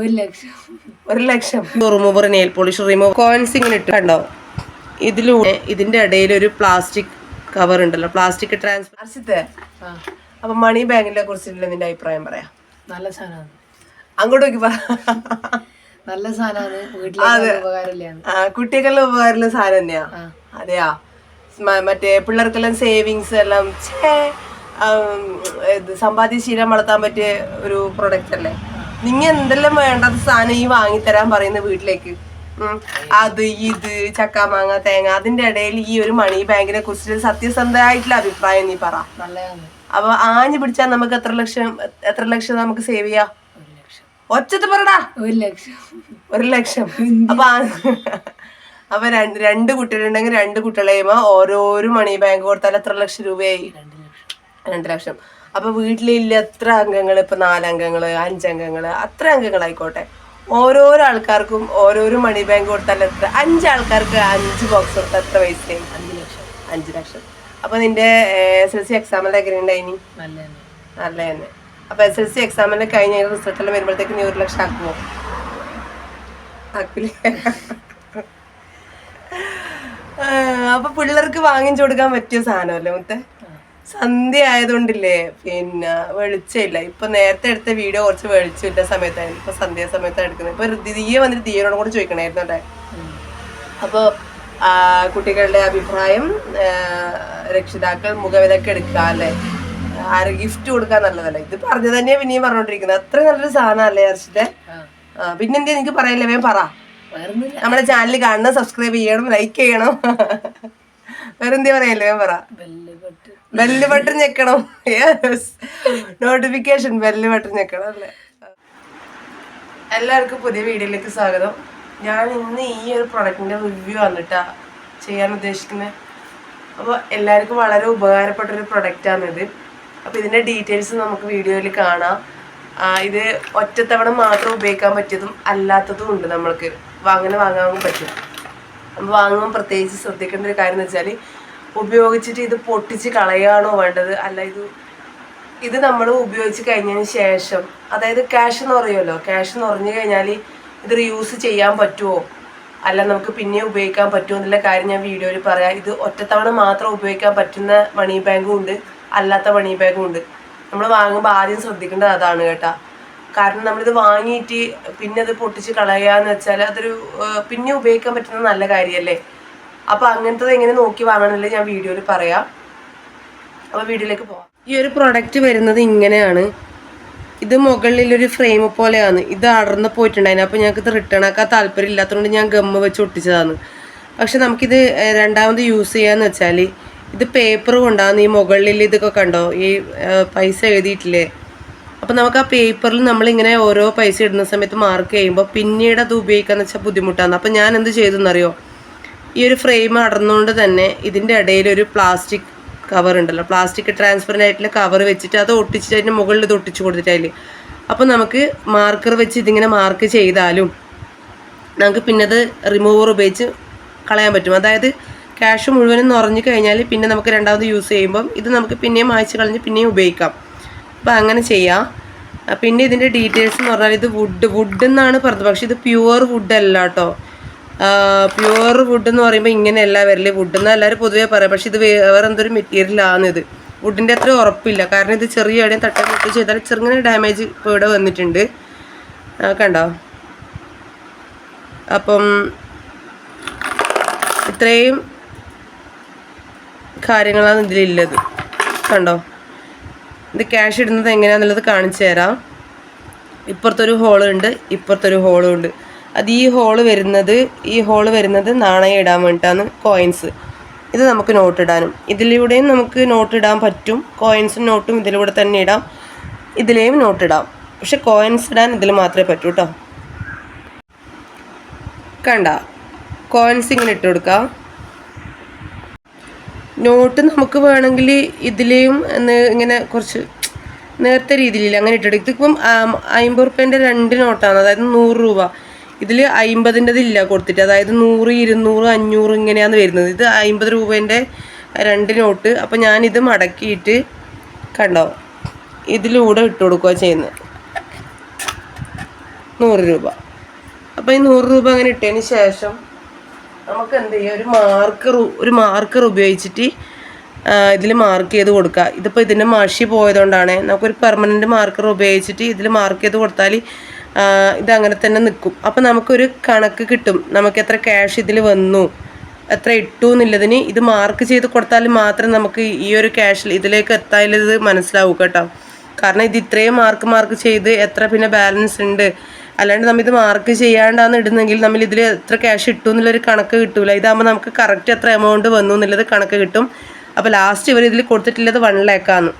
ഒരു ലക്ഷം. ഒരു lakh. Remover nail polish remover coins ഇങ്ങനെ ഇട്ട് കണ്ടോ? ഇതിലൂടെ ഇതിന്റെ ഇടയിൽ ഒരു പ്ലാസ്റ്റിക് കവർ ഉണ്ടല്ലോ. പ്ലാസ്റ്റിക് ട്രാൻസ്ഫർ അപ്പൊ മണി ബാങ്കിനെ കുറിച്ചിട്ടുള്ള നിന്റെ അഭിപ്രായം പറയാം. നല്ല സാധനമാണ്. അങ്ങോട്ട് നോക്കി പറ. നല്ല സാധനമാണ്. വീട്ടിലെ ഉപകാരമില്ലാന്ന് ആ, കുട്ടികളുടെ ഉപകാരമുള്ള സാധനം തന്നെയാ. അതെയാ. മറ്റേ പിള്ളേർക്കെല്ലാം സേവിങ്സ് എല്ലാം ഛേ, ശീലം വളർത്താൻ പറ്റിയ ഒരു പ്രൊഡക്റ്റ് അല്ലേ? നിങ്ങ എന്തെല്ലാം വേണ്ടത് സാധനം ഈ വാങ്ങിത്തരാൻ പറയുന്ന വീട്ടിലേക്ക്. അത് ഇത് ചക്ക മാങ്ങ തേങ്ങ അതിന്റെ ഇടയിൽ ഈ ഒരു മണി ബാങ്കിനെ കുറിച്ച് സത്യസന്ധമായിട്ടുള്ള അഭിപ്രായം നീ പറ. അപ്പൊ ആഞ്ഞു പിടിച്ചാൽ നമുക്ക് എത്ര ലക്ഷം എത്ര ലക്ഷം നമുക്ക് സേവ് ചെയ്യാം? ഒച്ചത്ത് പറടാ. ഒരു ലക്ഷം. ഒരു ലക്ഷം. അപ്പൊ അപ്പൊ രണ്ട് രണ്ട് കുട്ടികളുണ്ടെങ്കിൽ രണ്ട് കുട്ടികളെയുമ്പോ ഓരോരോ മണി ബാങ്ക് കൊടുത്താൽ എത്ര ലക്ഷം രൂപയായി? രണ്ട് ലക്ഷം. രണ്ട് ലക്ഷം അപ്പൊ വീട്ടിലില്ല എത്ര അംഗങ്ങൾ ഇപ്പൊ നാലംഗങ്ങൾ അഞ്ചംഗങ്ങൾ അത്ര അംഗങ്ങളായിക്കോട്ടെ. ഓരോരോ ആൾക്കാർക്കും ഓരോരോ മണി ബാങ്ക് കൊടുത്താൽ എത്ര? അഞ്ച് ആൾക്കാർക്ക് അഞ്ച് ബോക്സ് കൊടുത്താൽ എത്ര പൈസയായി? അഞ്ച് ലക്ഷം. അഞ്ച് ലക്ഷം. അപ്പൊ നിന്റെ എസ് എൽ സി എക്സാമിന്റെ എങ്ങനെ ഉണ്ടായിനി നല്ല തന്നെ. നല്ല തന്നെ. അപ്പൊ എസ് എൽ സി എക്സാമിന്റെ കഴിഞ്ഞ റിസൾട്ട് എല്ലാം വരുമ്പോഴത്തേക്ക് നീ ഒരു ലക്ഷം ആക്കുമോ ആക്കില്ലേ? അപ്പൊ പിള്ളേർക്ക് വാങ്ങിച്ചു കൊടുക്കാൻ പറ്റിയ സാധനമല്ലേ മുത്തെ? സന്ധ്യ ആയതുകൊണ്ടില്ലേ? പിന്നെ വെളിച്ചമില്ല. ഇപ്പൊ നേരത്തെ എടുത്ത വീഡിയോ കുറച്ച് വെളിച്ചമില്ല സമയത്തായിരുന്നു. ഇപ്പൊ സന്ധ്യ സമയത്താണ് എടുക്കുന്നത്. ഇപ്പൊ ദീയെ വന്നിട്ട് ദിയനോട് കൂടെ ചോദിക്കണായിരുന്നു അല്ലേ? അപ്പോൾ കുട്ടികളുടെ അഭിപ്രായം രക്ഷിതാക്കൾ മുഖവിലൊക്കെ എടുക്കുക അല്ലേ? ആര് ഗിഫ്റ്റ് കൊടുക്കാൻ നല്ലതല്ലേ? ഇത് പറഞ്ഞു തന്നെയാ പിന്നെയും പറഞ്ഞോണ്ടിരിക്കുന്നത്. അത്ര നല്ലൊരു സാധനം അല്ലേ അർച്ചിട്ട് പിന്നെ പിന്നെന്താ എനിക്ക് പറയല്ലേ വേഗം പറ. നമ്മുടെ ചാനൽ കാണണം സബ്സ്ക്രൈബ് ചെയ്യണം ലൈക്ക് ചെയ്യണം. വേറെന്തേ പറയല്ലേ വേഗം പറ. ബെല്ല് ബട്ടൺ ഞെക്കണം. നോട്ടിഫിക്കേഷൻ ബെല്ല് ബട്ടൺ ഞെക്കണം അല്ലേ? എല്ലാവർക്കും പുതിയ വീഡിയോയിലേക്ക് സ്വാഗതം. ഞാൻ ഇന്ന് ഈ ഒരു പ്രൊഡക്റ്റിന്റെ റിവ്യൂ വന്നിട്ടാ ചെയ്യാൻ ഉദ്ദേശിക്കുന്നത്. അപ്പോൾ എല്ലാവർക്കും വളരെ ഉപകാരപ്പെട്ട ഒരു പ്രൊഡക്റ്റാണിത് അപ്പോൾ ഇതിന്റെ ഡീറ്റെയിൽസ് നമുക്ക് വീഡിയോയിൽ കാണാം. ഇത് ഒറ്റത്തവണ മാത്രം ഉപയോഗിക്കാൻ പറ്റിയതും അല്ലാത്തതും ഉണ്ട് നമ്മൾക്ക്. വാങ്ങനെ വാങ്ങാൻ പറ്റും. നമ്മൾ വാങ്ങുമ്പോൾ പ്രത്യേകിച്ച് ശ്രദ്ധിക്കേണ്ട ഒരു കാര്യം എന്ന് വെച്ചാൽ ഉപയോഗിച്ചിട്ട് ഇത് പൊട്ടിച്ച് കളയുകയാണോ വേണ്ടത്? അല്ല ഇത് ഇത് നമ്മൾ ഉപയോഗിച്ച് കഴിഞ്ഞതിന് ശേഷം അതായത് ക്യാഷ് എന്ന് പറയുമല്ലോ ക്യാഷ് എന്ന് പറഞ്ഞു കഴിഞ്ഞാൽ ഇത് റീയൂസ് ചെയ്യാൻ പറ്റുമോ? അല്ല നമുക്ക് പിന്നെ ഉപയോഗിക്കാൻ പറ്റുമോ എന്നുള്ള കാര്യം ഞാൻ വീഡിയോയിൽ പറയാം. ഇത് ഒറ്റത്തവണ മാത്രം ഉപയോഗിക്കാൻ പറ്റുന്ന മണി ബാങ്കും ഉണ്ട് അല്ലാത്ത മണി ബാഗും ഉണ്ട്. നമ്മൾ വാങ്ങുമ്പോൾ ആദ്യം ശ്രദ്ധിക്കേണ്ടത് അതാണ് കേട്ടോ. കാരണം നമ്മളിത് വാങ്ങിയിട്ട് പിന്നെ അത് പൊട്ടിച്ച് കളയുക കളയാന്ന് വെച്ചാൽ അതൊരു പിന്നെ ഉപയോഗിക്കാൻ പറ്റുന്ന നല്ല കാര്യമല്ലേ അപ്പൊ അങ്ങനത്തത് എങ്ങനെ നോക്കി വാങ്ങണമെന്നില്ല ഞാൻ വീഡിയോയിൽ പറയാം. അപ്പൊ വീഡിയോയിലേക്ക് പോവാം. ഈ ഒരു പ്രൊഡക്റ്റ് വരുന്നത് ഇങ്ങനെയാണ്. ഇത് മുകളിലൊരു ഫ്രെയിം പോലെയാണ്. ഇത് അടർന്ന് പോയിട്ടുണ്ടായിരുന്നു. അപ്പോൾ ഞങ്ങൾക്ക് ഇത് റിട്ടേൺ ആക്കാൻ താല്പര്യം ഇല്ലാത്തതുകൊണ്ട് ഞാൻ ഗമ്മ് വെച്ച് ഒട്ടിച്ചതാണ്. പക്ഷെ നമുക്കിത് രണ്ടാമത് യൂസ് ചെയ്യാന്ന് വെച്ചാൽ ഇത് പേപ്പർ കൊണ്ടാണ് ഈ മുകളിൽ ഇതൊക്കെ കണ്ടോ? ഈ പൈസ എഴുതിയിട്ടില്ലേ? അപ്പം നമുക്ക് ആ പേപ്പറിൽ നമ്മളിങ്ങനെ ഓരോ പൈസ ഇടുന്ന സമയത്ത് മാർക്ക് ചെയ്യുമ്പോൾ പിന്നീട് അത് ഉപയോഗിക്കാന്ന് വെച്ചാൽ ബുദ്ധിമുട്ടാണ്. അപ്പം ഞാൻ എന്ത് ചെയ്തെന്നറിയോ? ഈ ഒരു ഫ്രെയിം അടർന്നുകൊണ്ട് തന്നെ ഇതിന്റെ ഇടയിൽ ഒരു പ്ലാസ്റ്റിക് കവർ ഉണ്ടല്ലോ. പ്ലാസ്റ്റിക് ട്രാൻസ്പെറന്റ് ആയിട്ടുള്ള കവർ വെച്ചിട്ട് അത് ഒട്ടിച്ചിട്ട് അതിന്റെ മുകളിൽ ഇത് ഒട്ടിച്ച് കൊടുത്തിട്ട് അപ്പോൾ നമുക്ക് മാർക്കർ വെച്ച് ഇതിങ്ങനെ മാർക്ക് ചെയ്താലും നമുക്ക് പിന്നെ അത് റിമൂവർ ഉപയോഗിച്ച് കളയാൻ പറ്റും. അതായത് ക്യാഷ് മുഴുവനും നിറഞ്ഞു കഴിഞ്ഞാൽ പിന്നെ നമുക്ക് രണ്ടാമത് യൂസ് ചെയ്യുമ്പം ഇത് നമുക്ക് പിന്നെയും മായ്ച്ച് കളഞ്ഞ് പിന്നെയും ഉപയോഗിക്കാം. അപ്പോൾ അങ്ങനെ ചെയ്യാം. പിന്നെ ഇതിന്റെ ഡീറ്റെയിൽസ് എന്ന് പറഞ്ഞാൽ ഇത് വുഡ് വുഡ് എന്നാണ് പറഞ്ഞത്. പക്ഷേ ഇത് പ്യുവർ വുഡ് അല്ല കേട്ടോ. പ്യുവർ വുഡ് എന്ന് പറയുമ്പോൾ ഇങ്ങനെയല്ല വരൽ വുഡ് എന്ന് എല്ലാവരും പൊതുവേ പറയാം. പക്ഷേ ഇത് വേറെ എന്തൊരു ഇത്. വുഡിന്റെ അത്ര ഉറപ്പില്ല. കാരണം ഇത് ചെറിയ എവിടെയും തട്ട മുട്ടി ചെയ്താൽ ചെറുങ്ങനെ ഡാമേജ് ഇപ്പോൾ ഇവിടെ വന്നിട്ടുണ്ട്. കണ്ടോ? അപ്പം ഇത്രയും കാര്യങ്ങളാണ് ഇതിലുള്ളത്. കണ്ടോ? ഇത് ക്യാഷ് ഇടുന്നത് എങ്ങനെയാണെന്നുള്ളത് കാണിച്ചു തരാം. ഇപ്പുറത്തൊരു ഹോളുണ്ട് ഇപ്പുറത്തൊരു ഹോളും ഉണ്ട്. അത് ഈ ഹോൾ വരുന്നത് ഈ ഹോൾ വരുന്നത് നാണയം ഇടാൻ വേണ്ടിയിട്ടാണ് കോയിൻസ് ഇത് നമുക്ക് നോട്ട് ഇടാനും. ഇതിലൂടെയും നമുക്ക് നോട്ട് ഇടാൻ പറ്റും. കോയിൻസും നോട്ടും ഇതിലൂടെ തന്നെ ഇടാം. ഇതിലെയും നോട്ട് ഇടാം. പക്ഷെ കോയിൻസ് ഇടാൻ ഇതിൽ മാത്രമേ പറ്റൂ കേട്ടോ കണ്ട. കോയിൻസ് ഇങ്ങനെ ഇട്ട് കൊടുക്കാം. നോട്ട് നമുക്ക് വേണമെങ്കിൽ ഇതിലെയും ഇങ്ങനെ കുറച്ച് നേരത്തെ രീതിയിൽ അങ്ങനെ ഇട്ടെടുക്കും ഇതിപ്പം അമ്പത് റുപ്യേന്റെ രണ്ട് നോട്ടാണ് അതായത് നൂറ് രൂപ. ഇതിൽ അമ്പതിന്റെത് ഇല്ല കൊടുത്തിട്ട്. അതായത് നൂറ് ഇരുന്നൂറ് അഞ്ഞൂറ് ഇങ്ങനെയാണ് വരുന്നത്. ഇത് അമ്പത് രൂപേന്റെ രണ്ട് നോട്ട്. അപ്പം ഞാനിത് മടക്കിയിട്ട് കണ്ടോ? ഇതിലൂടെ ഇട്ട് കൊടുക്കുക ചെയ്യുന്നത്. നൂറ് രൂപ. അപ്പോൾ ഈ നൂറ് രൂപ അങ്ങനെ ഇട്ടതിന് ശേഷം നമുക്ക് എന്ത് ചെയ്യാം? ഒരു മാർക്കർ ഒരു മാർക്കർ ഉപയോഗിച്ചിട്ട് ഇതിൽ മാർക്ക് ചെയ്ത് കൊടുക്കുക. ഇതിപ്പോൾ ഇതിന്റെ മഷി പോയതുകൊണ്ടാണ് നമുക്കൊരു പെർമനന്റ് മാർക്കർ ഉപയോഗിച്ചിട്ട് ഇതിൽ മാർക്ക് ചെയ്ത് കൊടുത്താൽ ഇത് അങ്ങനെ തന്നെ നിൽക്കും. അപ്പം നമുക്കൊരു കണക്ക് കിട്ടും. നമുക്ക് എത്ര ക്യാഷ് ഇതിൽ വന്നു എത്ര ഇട്ടു എന്നുള്ളതിന് ഇത് മാർക്ക് ചെയ്ത് കൊടുത്താൽ മാത്രം നമുക്ക് ഈ ഒരു ക്യാഷിൽ ഇതിലേക്ക് എത്താനുള്ളത് മനസ്സിലാവും കേട്ടോ. കാരണം ഇത് ഇത്രയും മാർക്ക് മാർക്ക് ചെയ്ത് എത്ര പിന്നെ ബാലൻസ് ഉണ്ട്. അല്ലാണ്ട് നമ്മൾ ഇത് മാർക്ക് ചെയ്യാണ്ടാന്ന് ഇടുന്നെങ്കിൽ നമ്മൾ ഇതിൽ എത്ര ക്യാഷ് ഇട്ടു എന്നുള്ളൊരു കണക്ക് കിട്ടൂല. ഇതാകുമ്പോൾ നമുക്ക് കറക്റ്റ് എത്ര എമൗണ്ട് വന്നു എന്നുള്ളത് കണക്ക് കിട്ടും. അപ്പോൾ ലാസ്റ്റ് ഇവർ ഇതിൽ കൊടുത്തിട്ടുള്ളത് one ലാക്കാണ്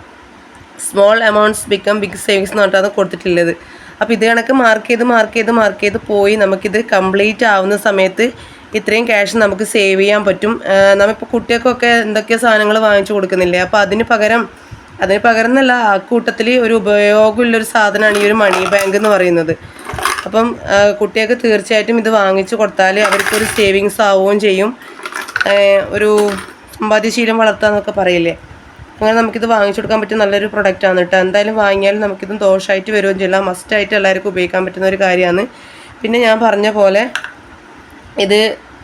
small amounts become big savings എന്ന് പറഞ്ഞിട്ടാണ് കൊടുത്തിട്ടുള്ളത്. അപ്പോൾ ഇത് കണക്ക് മാർക്ക് ചെയ്ത് മാർക്ക് ചെയ്ത് മാർക്ക് ചെയ്ത് പോയി. നമുക്കിത് കംപ്ലീറ്റ് ആവുന്ന സമയത്ത് ഇത്രയും ക്യാഷ് നമുക്ക് സേവ് ചെയ്യാൻ പറ്റും. നമ്മളിപ്പോൾ കുട്ടികൾക്കൊക്കെ എന്തൊക്കെയോ സാധനങ്ങൾ വാങ്ങിച്ചു കൊടുക്കുന്നില്ലേ? അപ്പോൾ അതിന് പകരം അതിന് പകരം എന്നല്ല ആ കൂട്ടത്തിൽ ഒരു ഉപയോഗമുള്ളൊരു സാധനമാണ് ഈ ഒരു മണി ബാങ്ക് എന്ന് പറയുന്നത്. അപ്പം കുട്ടികൾക്ക് തീർച്ചയായിട്ടും ഇത് വാങ്ങിച്ചു കൊടുത്താൽ അവർക്കൊരു സേവിങ്സ് ആവുകയും ചെയ്യും. ഒരു സമ്പാദ്യശീലം വളർത്താന്നൊക്കെ പറയില്ലേ? അങ്ങനെ നമുക്കിത് വാങ്ങിച്ചു കൊടുക്കാൻ പറ്റിയ നല്ലൊരു പ്രൊഡക്റ്റാണ് കേട്ടോ എന്തായാലും വാങ്ങിയാലും നമുക്കിത് ദോഷമായിട്ട് വരുകയും ചെയ്യില്ല മസ്റ്റായിട്ട് എല്ലാവർക്കും ഉപയോഗിക്കാൻ പറ്റുന്ന ഒരു കാര്യമാണ്. പിന്നെ ഞാൻ പറഞ്ഞ പോലെ ഇത്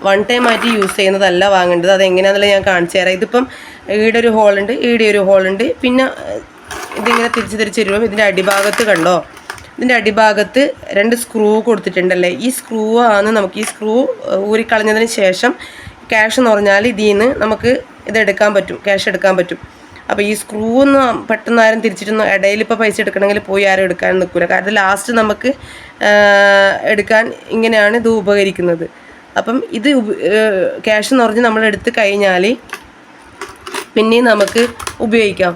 വൺ ടൈം ആയിട്ട് യൂസ് ചെയ്യുന്നതല്ല വാങ്ങേണ്ടത്. അത് എങ്ങനെയാണെന്നുള്ളത് ഞാൻ കാണിച്ചു തരാം. ഇതിപ്പം ഈടെ ഒരു ഹോളുണ്ട് ഈടെ ഒരു ഹോളുണ്ട് പിന്നെ ഇതിങ്ങനെ തിരിച്ച് തിരിച്ച് വരുമ്പോൾ ഇതിന്റെ അടിഭാഗത്ത് കണ്ടോ? ഇതിന്റെ അടിഭാഗത്ത് രണ്ട് സ്ക്രൂ കൊടുത്തിട്ടുണ്ടല്ലേ? ഈ സ്ക്രൂ ആണ് നമുക്ക് ഈ സ്ക്രൂ ഊരിക്കളഞ്ഞതിന് ശേഷം ക്യാഷ് എന്ന് പറഞ്ഞാൽ ഇതിൽ നിന്ന് നമുക്ക് ഇത് എടുക്കാൻ പറ്റും ക്യാഷ് എടുക്കാൻ പറ്റും. അപ്പോൾ ഈ സ്ക്രൂ ഒന്ന് പെട്ടെന്ന് ആരും തിരിച്ചിട്ടൊന്നും ഇടയിൽ ഇപ്പോൾ പൈസ എടുക്കണമെങ്കിൽ പോയി ആരും എടുക്കാൻ നിൽക്കില്ല കാരണം ലാസ്റ്റ് നമുക്ക് എടുക്കാൻ ഇങ്ങനെയാണ് ഇത് ഉപകരിക്കുന്നത്. അപ്പം ഇത് ക്യാഷ് എന്ന് പറഞ്ഞ് നമ്മൾ എടുത്ത് കഴിഞ്ഞാൽ പിന്നെയും നമുക്ക് ഉപയോഗിക്കാം.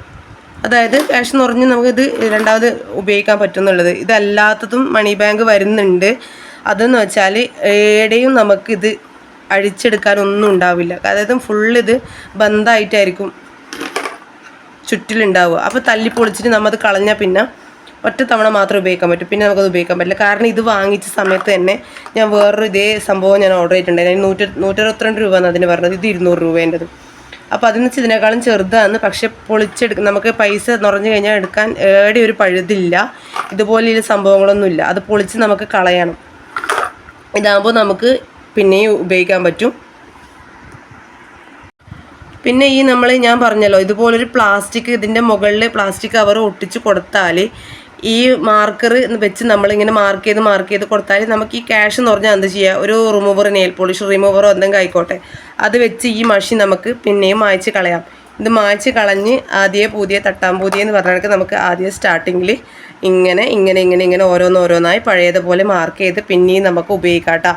അതായത് ക്യാഷ് എന്ന് പറഞ്ഞ് നമുക്കിത് രണ്ടാമത് ഉപയോഗിക്കാൻ പറ്റുന്നുള്ളത്. ഇതല്ലാത്തതും മണി ബാങ്ക് വരുന്നുണ്ട്. അതെന്ന് വെച്ചാൽ എവിടെയും നമുക്കിത് അഴിച്ചെടുക്കാനൊന്നും ഉണ്ടാവില്ല. അതായത് ഫുൾ ഇത് ബന്ധമായിട്ടായിരിക്കും ചുറ്റിലുണ്ടാവുക. അപ്പോൾ തല്ലി പൊളിച്ചിട്ട് നമ്മൾ നമ്മത് കളഞ്ഞാൽ പിന്നെ ഒറ്റ തവണ മാത്രം ഉപയോഗിക്കാൻ പറ്റും. പിന്നെ നമുക്കത് ഉപയോഗിക്കാൻ പറ്റില്ല. കാരണം ഇത് വാങ്ങിച്ച സമയത്ത് തന്നെ ഞാൻ വേറൊരു ഇതേ സംഭവം ഞാൻ ഓർഡർ ചെയ്തിട്ടുണ്ടായിരുന്നു. നൂറ്റി നൂറ്ററുപത്തിരണ്ട് രൂപ എന്ന് അതിന് പറഞ്ഞത്. ഇത് ഇരുന്നൂറ് രൂപേന്റെത്. അപ്പോൾ അതിന് വെച്ച് ഇതിനേക്കാളും ചെറുതാണ് പക്ഷേ പൊളിച്ചെടുക്കും നമുക്ക് പൈസ നിറഞ്ഞു കഴിഞ്ഞാൽ എടുക്കാൻ ഏടെ ഒരു പഴുതില്ല. ഇതുപോലെയുള്ള സംഭവങ്ങളൊന്നുമില്ല അത് പൊളിച്ച് നമുക്ക് കളയണം. ഇതാകുമ്പോൾ നമുക്ക് പിന്നെയും ഉപയോഗിക്കാൻ പറ്റും. പിന്നെ ഈ നമ്മൾ ഞാൻ പറഞ്ഞല്ലോ ഇതുപോലൊരു പ്ലാസ്റ്റിക് ഇതിന്റെ മുകളിൽ പ്ലാസ്റ്റിക് കവർ ഒട്ടിച്ച് കൊടുത്താൽ ഈ മാർക്കർ വെച്ച് നമ്മളിങ്ങനെ മാർക്ക് ചെയ്ത് മാർക്ക് ചെയ്ത് കൊടുത്താൽ നമുക്ക് ഈ ക്യാഷ് എന്ന് പറഞ്ഞാൽ എന്ത് ചെയ്യുക ഒരു റിമൂവർ നെയിൽ പോളിഷ് റിമൂവറോ എന്തെങ്കിലും ആയിക്കോട്ടെ. അത് വെച്ച് ഈ മഷി നമുക്ക് പിന്നെയും മായ്ച്ച് കളയാം. ഇത് മായ്ച്ച് കളഞ്ഞ് ആദ്യ പുതിയ തട്ടാൻ പുതിയ എന്ന് പറഞ്ഞാൽ നമുക്ക് ആദ്യ സ്റ്റാർട്ടിങ്ങിൽ ഇങ്ങനെ ഇങ്ങനെ ഇങ്ങനെ ഇങ്ങനെ ഓരോന്നോരോന്നായി പഴയതുപോലെ മാർക്ക് ചെയ്ത് പിന്നെയും നമുക്ക് ഉപയോഗിക്കാം കേട്ടോ.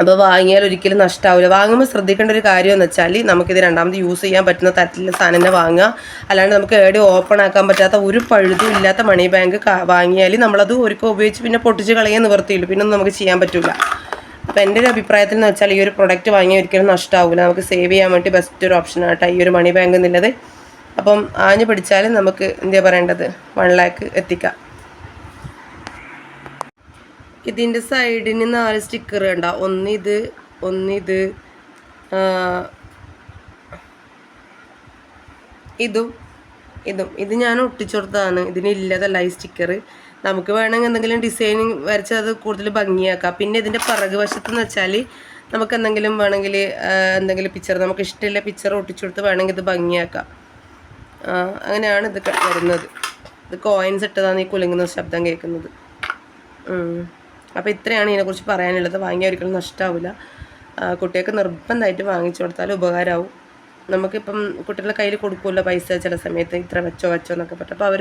അപ്പോൾ വാങ്ങിയാൽ ഒരിക്കലും നഷ്ടാവില്ല വാങ്ങുമ്പോൾ ശ്രദ്ധിക്കേണ്ട ഒരു കാര്യം എന്ന് വെച്ചാൽ നമുക്കിത് രണ്ടാമത് യൂസ് ചെയ്യാൻ പറ്റുന്ന തരത്തിലുള്ള സാധനം തന്നെ വാങ്ങുക. അല്ലാണ്ട് നമുക്ക് എവിടെ ഓപ്പൺ ആക്കാൻ പറ്റാത്ത ഒരു പഴുതും ഇല്ലാത്ത മണി ബാങ്ക് വാങ്ങിയാൽ നമ്മളത് ഒരിക്കൽ ഉപയോഗിച്ച് പിന്നെ പൊട്ടിച്ച് കളയാൻ നിവർത്തിയുള്ളൂ. പിന്നെ ഒന്നും നമുക്ക് ചെയ്യാൻ പറ്റില്ല അപ്പോൾ എന്റെ ഒരു അഭിപ്രായത്തിൽ എന്ന് വെച്ചാൽ ഈ ഒരു പ്രൊഡക്റ്റ് വാങ്ങിയാൽ ഒരിക്കലും നഷ്ടമാവില്ല നമുക്ക് സേവ് ചെയ്യാൻ വേണ്ടി ബെസ്റ്റ് ഒരു ഓപ്ഷനാണ് ഈ ഒരു മണി ബാങ്ക് എന്നുള്ളത്. അപ്പം ആഞ്ഞു പിടിച്ചാലും നമുക്ക് എന്താ പറയേണ്ടത്? വൺ ലാക്ക് എത്തിക്കാം. ഇതിന്റെ സൈഡിന് നാല് സ്റ്റിക്കർ വേണ്ട ഒന്നിത് ഒന്നിത് ഇതും ഇതും ഇത്. ഞാൻ ഒട്ടിച്ചെടുത്തതാണ്. ഇതിനില്ലതല്ല ഈ സ്റ്റിക്കർ നമുക്ക് വേണമെങ്കിൽ എന്തെങ്കിലും ഡിസൈനിങ് വരച്ച് അത് കൂടുതൽ ഭംഗിയാക്കാം. പിന്നെ ഇതിന്റെ പിറക് വശത്തെന്ന് വെച്ചാൽ നമുക്ക് എന്തെങ്കിലും വേണമെങ്കിൽ എന്തെങ്കിലും പിക്ചർ നമുക്ക് ഇഷ്ടമുള്ള പിക്ചർ ഒട്ടിച്ചു കൊടുത്ത് വേണമെങ്കിൽ ഇത് ഭംഗിയാക്കാം. അങ്ങനെയാണ് ഇത് വരുന്നത്. ഇത് കോയിൻസ് ഇട്ടതാണ് ഈ കുലുങ്ങുന്ന ശബ്ദം കേൾക്കുന്നത്. അപ്പോൾ ഇത്രയാണ് ഇതിനെക്കുറിച്ച് പറയാനുള്ളത്. വാങ്ങിയാൽ ഒരിക്കലും നഷ്ടമാവില്ല കുട്ടികൾക്ക് നിർബന്ധമായിട്ട് വാങ്ങിച്ചു കൊടുത്താൽ ഉപകാരമാവും. നമുക്കിപ്പം കുട്ടികളുടെ കയ്യിൽ കൊടുക്കുമല്ലോ പൈസ ചില സമയത്ത് ഇത്ര വെച്ചോ വെച്ചോ എന്നൊക്കെ പറ്റും അപ്പോൾ അവർ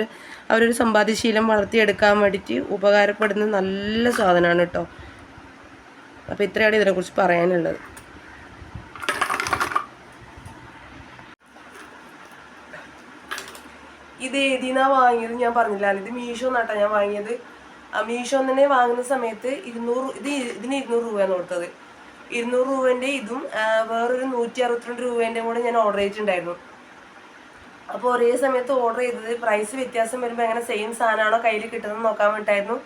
അവരൊരു സമ്പാദ്യശീലം വളർത്തിയെടുക്കാൻ വേണ്ടിയിട്ട് ഉപകാരപ്പെടുന്ന നല്ല സാധനമാണ് കേട്ടോ. അപ്പോൾ ഇത്രയാണ് ഇതിനെക്കുറിച്ച് പറയാനുള്ളത്. ഇത് ഏതിനാ വാങ്ങിയത് ഞാൻ പറഞ്ഞില്ല. ഇത് മീഷോ നാട്ടാ ഞാൻ വാങ്ങിയത്. മീഷോ തന്നെ വാങ്ങുന്ന സമയത്ത് ഇരുന്നൂറ് ഇത് ഇതിന് ഇരുന്നൂറ് രൂപയാണ് കൊടുത്തത്. ഇരുന്നൂറ് രൂപേന്റെ ഇതും വേറൊരു നൂറ്റി അറുപത്തിരണ്ട് രൂപേന്റെ കൂടെ ഞാൻ ഓർഡർ ചെയ്തിട്ടുണ്ടായിരുന്നു. അപ്പോൾ ഒരേ സമയത്ത് ഓർഡർ ചെയ്തത് പ്രൈസ് വ്യത്യാസം വരുമ്പോൾ എങ്ങനെ സെയിം സാധനമാണോ കയ്യിൽ കിട്ടുന്നത് നോക്കാൻ വേണ്ടിയിട്ടായിരുന്നു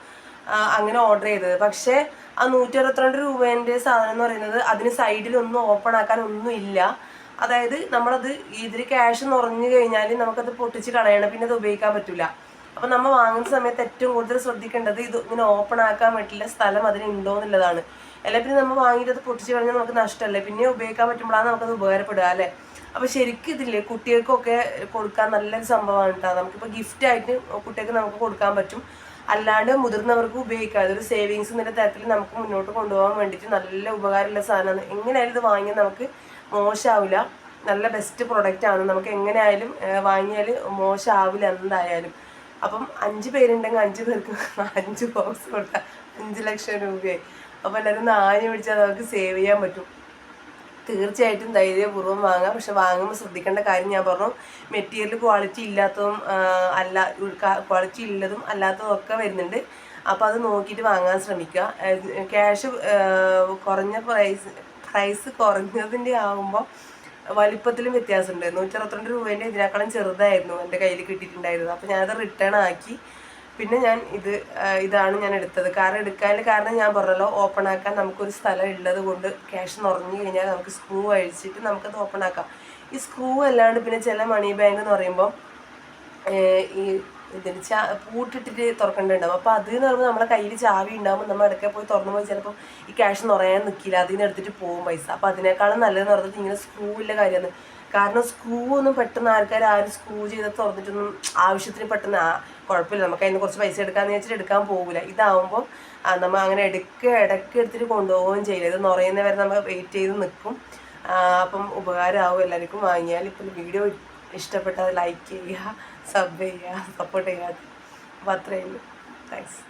അങ്ങനെ ഓർഡർ ചെയ്തത്. പക്ഷേ ആ നൂറ്റി അറുപത്തിരണ്ട് രൂപേന്റെ സാധനം എന്ന് പറയുന്നത് അതിന് സൈഡിലൊന്നും ഓപ്പൺ ആക്കാൻ ഒന്നും ഇല്ല. അതായത് നമ്മളത് ഇതിൽ ക്യാഷ് നിറഞ്ഞു കഴിഞ്ഞാൽ നമുക്കത് പൊട്ടിച്ച് കളയണം പിന്നെ അത് ഉപയോഗിക്കാൻ പറ്റില്ല അപ്പം നമ്മൾ വാങ്ങുന്ന സമയത്ത് ഏറ്റവും കൂടുതൽ ശ്രദ്ധിക്കേണ്ടത് ഇത് ഇങ്ങനെ ഓപ്പൺ ആക്കാൻ പറ്റില്ല സ്ഥലം അതിന് ഉണ്ടോ എന്നുള്ളതാണ്. അല്ലെങ്കിൽ പിന്നെ നമ്മൾ വാങ്ങിയിട്ട് അത് പൊട്ടിച്ച് കളഞ്ഞാൽ നമുക്ക് നഷ്ടമല്ലേ പിന്നെ ഉപയോഗിക്കാൻ പറ്റുമ്പോഴാണ് നമുക്കത് ഉപകാരപ്പെടുക അല്ലേ? അപ്പോൾ ശരിക്കും ഇതില്ലേ കുട്ടികൾക്കൊക്കെ കൊടുക്കാൻ നല്ലൊരു സംഭവമാണ് കേട്ടോ നമുക്കിപ്പോൾ ഗിഫ്റ്റ് ആയിട്ട് കുട്ടികൾക്ക് നമുക്ക് കൊടുക്കാൻ പറ്റും. അല്ലാണ്ട് മുതിർന്നവർക്ക് ഉപയോഗിക്കാം അതൊരു സേവിങ്സ് എന്നുള്ള തരത്തിൽ നമുക്ക് മുന്നോട്ട് കൊണ്ടുപോകാൻ വേണ്ടിയിട്ട് നല്ല ഉപകാരമുള്ള സാധനമാണ്. എങ്ങനെയായാലും ഇത് വാങ്ങിയാൽ നമുക്ക് മോശമാവില്ല നല്ല ബെസ്റ്റ് പ്രൊഡക്റ്റ് ആണ്. നമുക്ക് എങ്ങനെയായാലും വാങ്ങിയാൽ മോശമാവില്ല എന്തായാലും. അപ്പം അഞ്ച് പേരുണ്ടെങ്കിൽ അഞ്ച് പേർക്ക് അഞ്ച് ബോക്സ് കൊടുത്താൽ അഞ്ച് ലക്ഷം രൂപയായി. അപ്പം എല്ലാവരും നാഞ്ഞ് പിടിച്ചാൽ നമുക്ക് സേവ് ചെയ്യാൻ പറ്റും. തീർച്ചയായിട്ടും ധൈര്യപൂർവം വാങ്ങാം. പക്ഷെ വാങ്ങുമ്പോൾ ശ്രദ്ധിക്കേണ്ട കാര്യം ഞാൻ പറഞ്ഞു മെറ്റീരിയൽ ക്വാളിറ്റി ഇല്ലാത്തതും അല്ല ക്വാളിറ്റി ഉള്ളതും അല്ലാത്തതും ഒക്കെ വരുന്നുണ്ട്. അപ്പോൾ അത് നോക്കിയിട്ട് വാങ്ങാൻ ശ്രമിക്കുക. ക്യാഷ് കുറഞ്ഞ പ്രൈസ് പ്രൈസ് കുറഞ്ഞതിന്റെ ആകുമ്പോൾ വലിപ്പത്തിലും വ്യത്യാസമുണ്ട്. നൂറ്റി അറുപത്തിരണ്ട് രൂപേന്റെ ഇതിനേക്കാളും ചെറുതായിരുന്നു എന്റെ കയ്യിൽ കിട്ടിയിട്ടുണ്ടായിരുന്നത്. അപ്പോൾ ഞാനത് റിട്ടേൺ ആക്കി. പിന്നെ ഞാൻ ഇത് ഇതാണ് ഞാൻ എടുത്തത്. കാരണം എടുക്കാനുള്ള കാരണം ഞാൻ പറഞ്ഞല്ലോ ഓപ്പൺ ആക്കാൻ നമുക്കൊരു സ്ഥലം ഉള്ളത് കൊണ്ട് ക്യാഷ് നിറഞ്ഞു കഴിഞ്ഞാൽ നമുക്ക് സ്ക്രൂ അഴിച്ചിട്ട് നമുക്കത് ഓപ്പൺ ആക്കാം. ഈ സ്ക്രൂ അല്ലാണ്ട് പിന്നെ ചില മണി ബാങ്ക് എന്ന് പറയുമ്പോൾ ഈ ഇതിന് ചാ പൂട്ടിട്ടിട്ട് തുറക്കേണ്ടതുണ്ടാവും അപ്പോൾ അത് എന്ന് പറയുമ്പോൾ നമ്മുടെ കയ്യിൽ ചാവി ഉണ്ടാകുമ്പോൾ നമ്മൾ ഇടയ്ക്ക് പോയി തുറന്നു പോയി ചിലപ്പോൾ ഈ ക്യാഷ് നിറയാൻ നിൽക്കില്ല അതിൽ നിന്ന് എടുത്തിട്ട് പോകും പൈസ. അപ്പോൾ അതിനേക്കാളും നല്ലതെന്ന് പറഞ്ഞത് ഇങ്ങനെ സ്ക്രൂ ഉള്ള കാര്യമാണ് കാരണം സ്ക്രൂ ഒന്നും പെട്ടെന്ന് ആൾക്കാർ ആരും സ്ക്രൂ ചെയ്ത് തുറന്നിട്ടൊന്നും ആവശ്യത്തിന് പെട്ടെന്ന് ആ കുഴപ്പമില്ല നമുക്ക് അതിന് കുറച്ച് പൈസ എടുക്കാമെന്ന് വെച്ചിട്ട് എടുക്കാൻ പോകില്ല ഇതാവുമ്പോൾ നമ്മൾ അങ്ങനെ ഇടയ്ക്ക് ഇടയ്ക്ക് എടുത്തിട്ട് കൊണ്ടുപോവുകയും ചെയ്യില്ല. ഇത് നിറയുന്ന വരെ നമ്മൾ വെയിറ്റ് ചെയ്ത് നിൽക്കും അപ്പം ഉപകാരമാവും എല്ലാവർക്കും. വാങ്ങിയാൽ ഇപ്പം വീഡിയോ ഇഷ്ടപ്പെട്ടത് ലൈക്ക് ചെയ്യുക. സബ് ചെയ്യുക സപ്പോർട്ട് ചെയ്യുക അപ്പോൾ അത്രയേ ഉള്ളൂ. താങ്ക്സ്